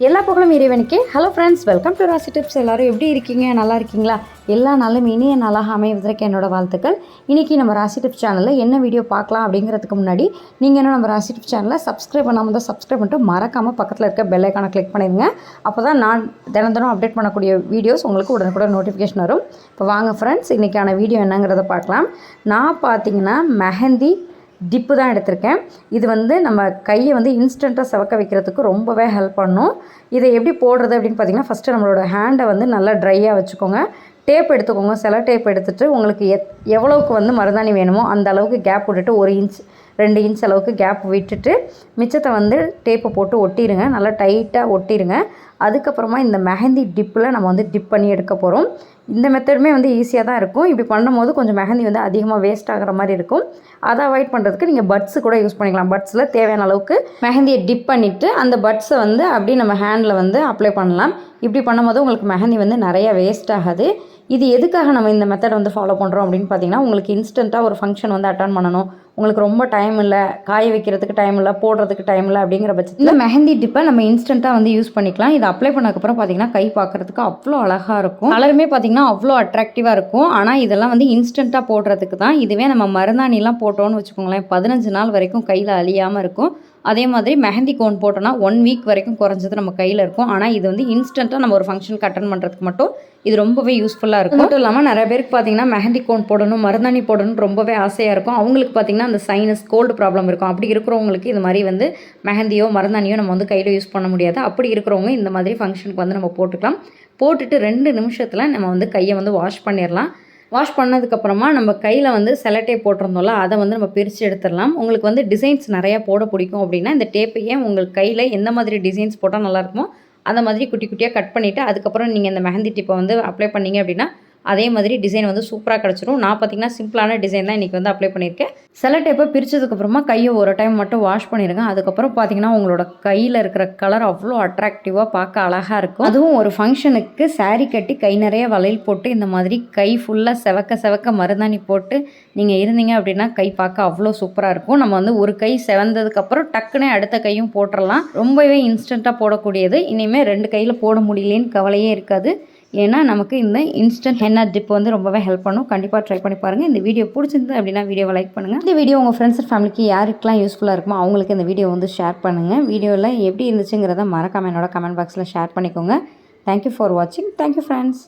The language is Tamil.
எல்லா புகழும் இறைவனுக்கே. Hello friends welcome to Rasi tips எல்லாரும் எப்படி இருக்கீங்க? நல்லா இருக்கீங்களா? எல்லா நாளும் இனிய நாளாக அமைவதற்கு என்னோடய வாழ்த்துக்கள். இன்றைக்கி நம்ம ராசி டிப்ஸ் சேனலில் என்ன வீடியோ பார்க்கலாம் அப்படிங்கிறதுக்கு முன்னாடி நீங்கள் என்ன நம்ம ராசி டிப்ஸ் சேனலை சப்ஸ்கிரைப் பண்ணாமல் தான் சப்ஸ்கிரைப் பண்ணிட்டு மறக்காமல் பக்கத்தில் இருக்க பெல்லைக்கான கிளிக் பண்ணிடுங்க. அப்போ தான் நான் தினம் தினம் அப்டேட் பண்ணக்கூடிய வீடியோஸ் உங்களுக்கு உடனுக்குடன் நோட்டிஃபிகேஷன் வரும். இப்போ வாங்க ஃப்ரெண்ட்ஸ் இன்றைக்கான வீடியோ என்னங்கிறத பார்க்கலாம். நான் பார்த்தீங்கன்னா மெஹந்தி டிப்பு தான் எடுத்திருக்கேன். இது வந்து நம்ம கையை வந்து இன்ஸ்டண்ட்டாக செவக்க வைக்கிறதுக்கு ரொம்பவே ஹெல்ப் பண்ணும். இதை எப்படி போடுறது அப்படின்னு பார்த்தீங்கன்னா ஃபஸ்ட்டு நம்மளோட ஹேண்டை வந்து நல்லா ட்ரையாக வச்சுக்கோங்க. டேப் எடுத்துக்கோங்க. சில டேப் எடுத்துகிட்டு உங்களுக்கு எத் எவ்வளவுக்கு வந்து மருதாணி வேணுமோ அந்த அளவுக்கு கேப் விட்டுட்டு ஒரு இன்ச் ரெண்டு இன்ச் அளவுக்கு கேப் விட்டுட்டு மிச்சத்தை வந்து டேப்பை போட்டு ஒட்டிடுங்க நல்லா டைட்டாக ஒட்டிடுங்க அதுக்கப்புறமா இந்த மெஹந்தி டிப்பில் நம்ம வந்து டிப் பண்ணி எடுக்க போகிறோம் இந்த மெத்தடுமே வந்து ஈஸியாக தான் இருக்கும். இப்படி பண்ணும்போது கொஞ்சம் மெஹந்தி வந்து அதிகமாக வேஸ்ட் ஆகிற மாதிரி இருக்கும். அதை அவாய்ட் பண்ணுறதுக்கு நீங்கள் பட்ஸு கூட யூஸ் பண்ணிக்கலாம். பட்ஸில் தேவையான அளவுக்கு மெஹந்தியை டிப் பண்ணிவிட்டு அந்த பட்ஸை வந்து அப்படியே நம்ம ஹேண்டில் வந்து அப்ளை பண்ணலாம். இப்படி பண்ணும்போது உங்களுக்கு மெஹந்தி வந்து நிறைய வேஸ்ட் ஆகாது. இது எதுக்காக நம்ம இந்த மெத்தட் வந்து ஃபாலோ பண்ணுறோம் அப்படின்னு பார்த்தீங்கன்னா உங்களுக்கு இன்ஸ்டண்ட்டாக ஒரு ஃபங்க்ஷன் வந்து அட்டன் பண்ணணும். உங்களுக்கு ரொம்ப டைம் இல்லை காய வைக்கிறதுக்கு டைம் இல்லை போடுறதுக்கு டைம் இல்லை அப்படிங்கிற பட்சத்தில் மெஹந்தி டிப்பை நம்ம இன்ஸ்டண்ட்டாக வந்து யூஸ் பண்ணிக்கலாம். இதை அப்ளை பண்ணக்கப்புறம் பார்த்தீங்கன்னா கை பார்க்குறதுக்கு அவ்வளோ அழகாக இருக்கும். கலருமே பார்த்தீங்கன்னா அவ்வளோ அட்ராக்டிவாக இருக்கும். ஆனால் இதெல்லாம் வந்து இன்ஸ்டண்ட்டாக போடுறதுக்கு தான். இதுவே நம்ம மருந்தாணிலாம் போட்டோம்னு வச்சுக்கோங்களேன் பதினஞ்சு நாள் வரைக்கும் கையில் அழியாமல் இருக்கும். அதே மாதிரி மெஹந்தி கோன் போட்டோன்னா ஒன் வீக் வரைக்கும் குறைஞ்சது நம்ம கையில் இருக்கும். ஆனால் இது வந்து இன்ஸ்டண்ட்டாக நம்ம ஒரு ஃபங்க்ஷனுக்கு அட்டன் பண்ணுறதுக்கு மட்டும் இது ரொம்பவே யூஸ்ஃபுல்லாக இருக்கும். மட்டும் இல்லாமல் நிறைய பேருக்கு பார்த்தீங்கன்னா மெஹந்தி கோன் போடணும் மருதாணி போடணும் ரொம்பவே ஆசையாக இருக்கும். அவங்களுக்கு பார்த்தீங்கன்னா அந்த சைனஸ் கோல்டு ப்ராப்ளம் இருக்கும். அப்படி இருக்கிறவங்களுக்கு இது மாதிரி வந்து மெஹந்தியோ மருந்தானியோ நம்ம வந்து கையில் யூஸ் பண்ண முடியாது. அப்படி இருக்கிறவங்க இந்த மாதிரி ஃபங்க்ஷனுக்கு வந்து நம்ம போட்டுக்கலாம். போட்டுட்டு ரெண்டு நிமிஷத்தில் நம்ம வந்து கையை வந்து வாஷ் பண்ணிடலாம் வாஷ் பண்ணதுக்கப்புறமா நம்ம கையில் வந்து செலட்டே போட்டிருந்தோம்ல அதை வந்து நம்ம பிரித்து எடுத்துடலாம் உங்களுக்கு வந்து டிசைன்ஸ் நிறையா போட பிடிக்கும் அப்படின்னா இந்த டேப்பையே உங்களுக்கு கையில் எந்த மாதிரி டிசைன்ஸ் போட்டால் நல்லாயிருக்குமோ அந்த மாதிரி குட்டி குட்டியாக கட் பண்ணிவிட்டு அதுக்கப்புறம் நீங்கள் இந்த மெஹந்தி டிப்பை வந்து அப்ளை பண்ணீங்க அப்படின்னா அதே மாதிரி டிசைன் வந்து சூப்பராக கிடச்சிரும். நான் பார்த்தீங்கன்னா சிம்பிளான டிசைன் தான் இன்றைக்கி வந்து அப்ளை பண்ணியிருக்கேன். சில டைப்பை பிரித்ததுக்கப்புறமா கையை ஒரு டைம் மட்டும் வாஷ் பண்ணிடுங்க அதுக்கப்புறம் பார்த்தீங்கன்னா உங்களோட கையில் இருக்கிற கலர் அவ்வளோ அட்ராக்டிவாக பார்க்க அழகாக இருக்கும். அதுவும் ஒரு ஃபங்க்ஷனுக்கு சாரீ கட்டி கை நிறைய வளையல் போட்டு இந்த மாதிரி கை ஃபுல்லாக செவக்க செவக்க மருந்தாணி போட்டு நீங்கள் இருந்தீங்க அப்படின்னா கை பார்க்க அவ்வளோ சூப்பராக இருக்கும். நம்ம வந்து ஒரு கை செவந்ததுக்கப்புறம் டக்குனே அடுத்த கையும் போட்டுடலாம் ரொம்பவே இன்ஸ்டண்ட்டாக போடக்கூடியது. இனிமேல் ரெண்டு கையில் போட முடியலேன்னு கவலையே இருக்காது. ஏன்னா நமக்கு இந்த இன்ஸ்டன்ட் ஹென்னா டிப் வந்து ரொம்பவே ஹெல்ப் பண்ணும். கண்டிப்பாக ட்ரை பண்ணி பாருங்கள் இந்த வீடியோ பிடிச்சிருந்து அப்படின்னா வீடியோவை லைக் பண்ணுங்கள் இந்த வீடியோ உங்கள் ஃப்ரெண்ட்ஸ் அண்ட் ஃபேமிலிக்கு யாருக்கெல்லாம் யூஸ்ஃபுல்லாக இருக்குமோ அவங்களுக்கு இந்த வீடியோ வந்து ஷேர் பண்ணுங்கள் வீடியோவில் எப்படி இருந்துச்சுங்கிறத மறக்காம என்னோட கமெண்ட் பாக்ஸில் ஷேர் பண்ணிக்கோங்க. தேங்க்யூ ஃபார் வாட்சிங் தேங்க்யூ ஃப்ரெண்ட்ஸ்